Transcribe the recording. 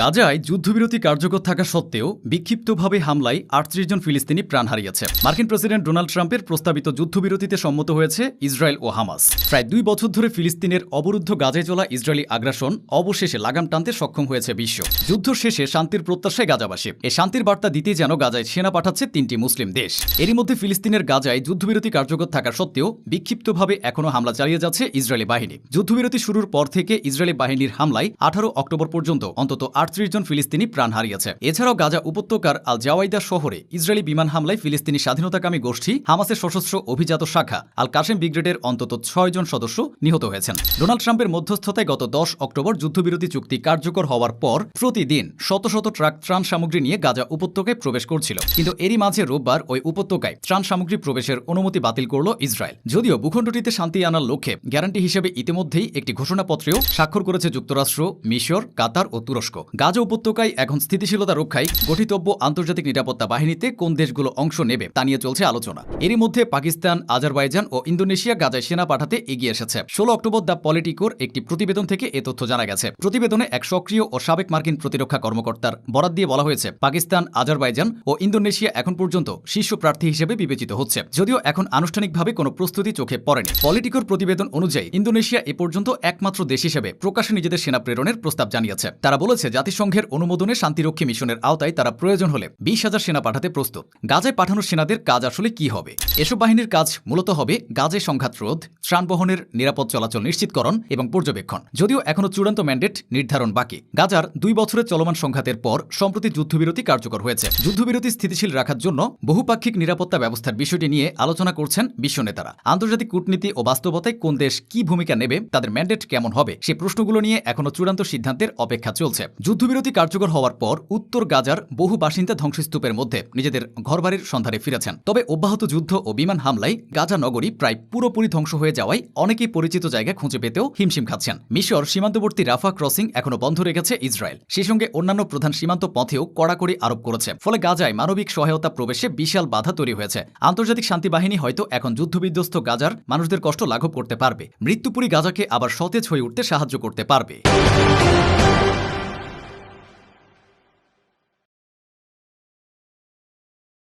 গাজায় যুদ্ধবিরতি কার্যকর থাকা সত্ত্বেও বিক্ষিপ্তভাবে হামলায় আটত্রিশ জন ফিলিস্তিনি প্রাণ হারিয়েছে। মার্কিন প্রেসিডেন্ট ডোনাল্ড ট্রাম্পের প্রস্তাবিত যুদ্ধবিরতিতে সম্মত হয়েছে ইসরায়েল ও হামাস। প্রায় দুই বছর ধরে ফিলিস্তিনের অবরুদ্ধ গাজায় চলা ইসরায়েলি আগ্রাসন অবশেষে লাগাম টানতে সক্ষম হয়েছে বিশ্ব। যুদ্ধ শেষে শান্তির প্রত্যাশায় গাজাবাসী। এ শান্তির বার্তা দিতে যেন গাজায় সেনা পাঠাচ্ছে তিনটি মুসলিম দেশ। এরই মধ্যে ফিলিস্তিনের গাজায় যুদ্ধবিরতি কার্যকর থাকা সত্ত্বেও বিক্ষিপ্তভাবে এখনও হামলা চালিয়ে যাচ্ছে ইসরায়েলি বাহিনী। যুদ্ধবিরতি শুরুর পর থেকে ইসরায়েলি বাহিনীর হামলায় আঠারো অক্টোবর পর্যন্ত অন্তত আটত্রিশ জন ফিলিস্তিনি প্রাণ হারিয়েছে। এছাড়াও গাজা উপত্যকার আল জাওয়াইদা শহরে ইসরায়েলি বিমান হামলায় ফিলিস্তিনি স্বাধীনতাকামী গোষ্ঠী হামাসের সশস্ত্র অভিজাত শাখা আল কাশেম ব্রিগেডের অন্তত ছয় জন সদস্য নিহত হয়েছেন। ডোনাল্ড ট্রাম্পের মধ্যস্থতায় গত দশ অক্টোবর যুদ্ধবিরতি চুক্তি কার্যকর হওয়ার পর প্রতিদিন শত শত ট্রাক ত্রাণ সামগ্রী নিয়ে গাজা উপত্যকায় প্রবেশ করছিল। কিন্তু এরই মাঝে রোববার ওই উপত্যকায় ত্রাণ সামগ্রী প্রবেশের অনুমতি বাতিল করল ইসরায়েল। যদিও ভূখণ্ডটিতে শান্তি আনার লক্ষ্যে গ্যারান্টি হিসেবে ইতিমধ্যেই একটি ঘোষণাপত্রেও স্বাক্ষর করেছে যুক্তরাষ্ট্র, মিশর, কাতার ও তুরস্ক। গাজা উপত্যকায় এখন স্থিতিশীলতা রক্ষায় গঠিতব্য আন্তর্জাতিক নিরাপত্তা বাহিনীতে কোন দেশগুলো অংশ নেবে তা নিয়ে চলছে আলোচনা। এরই মধ্যে পাকিস্তান, আজারবাইজান ও ইন্দোনেশিয়া গাজায় সেনা পাঠাতে এগিয়ে এসেছে। ষোলো অক্টোবর দ্য পলিটিকোর একটি প্রতিবেদন থেকে এ তথ্য জানা গেছে। প্রতিবেদনে এক সক্রিয় ও সাবেক মার্কিন প্রতিরক্ষা কর্মকর্তার বরাদ দিয়ে বলা হয়েছে, পাকিস্তান, আজারবাইজান ও ইন্দোনেশিয়া এখন পর্যন্ত শীর্ষ প্রার্থী হিসেবে বিবেচিত হচ্ছে। যদিও এখন আনুষ্ঠানিকভাবে কোনো প্রস্তুতি চোখে পড়েনি। পলিটিকোর প্রতিবেদন অনুযায়ী ইন্দোনেশিয়া এ পর্যন্ত একমাত্র দেশ হিসেবে প্রকাশ্যে নিজেদের সেনা প্রেরণের প্রস্তাব জানিয়েছে। তারা বলেছে জাতিসংঘের অনুমোদনে শান্তিরক্ষী মিশনের আওতায় তারা প্রয়োজন হলে বিশ হাজার সেনা পাঠাতে প্রস্তুত। গাজায় পাঠানো সেনাদের কাজ আসলে কি হবে? এসব বাহিনীর কাজ মূলত হবে গাজায় সংঘাত রোধ ত্রাণ বহনের নিরাপদ চলাচল নিশ্চিতকরণ এবং পর্যবেক্ষণ। যদিও এখনও চূড়ান্ত ম্যান্ডেট নির্ধারণ বাকি, গাজার দুই বছরের চলমান সংঘাতের পর সম্প্রতি যুদ্ধবিরতি কার্যকর হয়েছে। যুদ্ধবিরতি স্থিতিশীল রাখার জন্য বহুপাক্ষিক নিরাপত্তা ব্যবস্থার বিষয়টি নিয়ে আলোচনা করছেন বিশ্ব নেতারা। আন্তর্জাতিক কূটনীতি ও বাস্তবতায় কোন দেশ কি ভূমিকা নেবে, তাদের ম্যান্ডেট কেমন হবে, সে প্রশ্নগুলো নিয়ে এখনও চূড়ান্ত সিদ্ধান্তের অপেক্ষা চলছে। যুদ্ধবিরতি কার্যকর হওয়ার পর উত্তর গাজার বহু বাসিন্দা ধ্বংসস্তূপের মধ্যে নিজেদের ঘরবাড়ির সন্ধানে ফিরেছেন। তবে অব্যাহত যুদ্ধ ও বিমান হামলায় গাজা নগরী প্রায় পুরোপুরি ধ্বংস হয়ে যাওয়ায় অনেকেই পরিচিত জায়গা খুঁজে পেতেও হিমশিম খাচ্ছেন। মিশর সীমান্তবর্তী রাফা ক্রসিং এখনও বন্ধ রেখেছে ইসরায়েল। সেই সঙ্গে অন্যান্য প্রধান সীমান্ত পথেও কড়াকড়ি আরোপ করেছে। ফলে গাজায় মানবিক সহায়তা প্রবেশে বিশাল বাধা তৈরি হয়েছে। আন্তর্জাতিক শান্তি বাহিনী হয়তো এখন যুদ্ধবিধ্বস্ত গাজার মানুষদের কষ্ট লাঘব করতে পারবে। মৃত্যুপুরী গাজাকে আবার সতেজ হয়ে উঠতে সাহায্য করতে পারবে।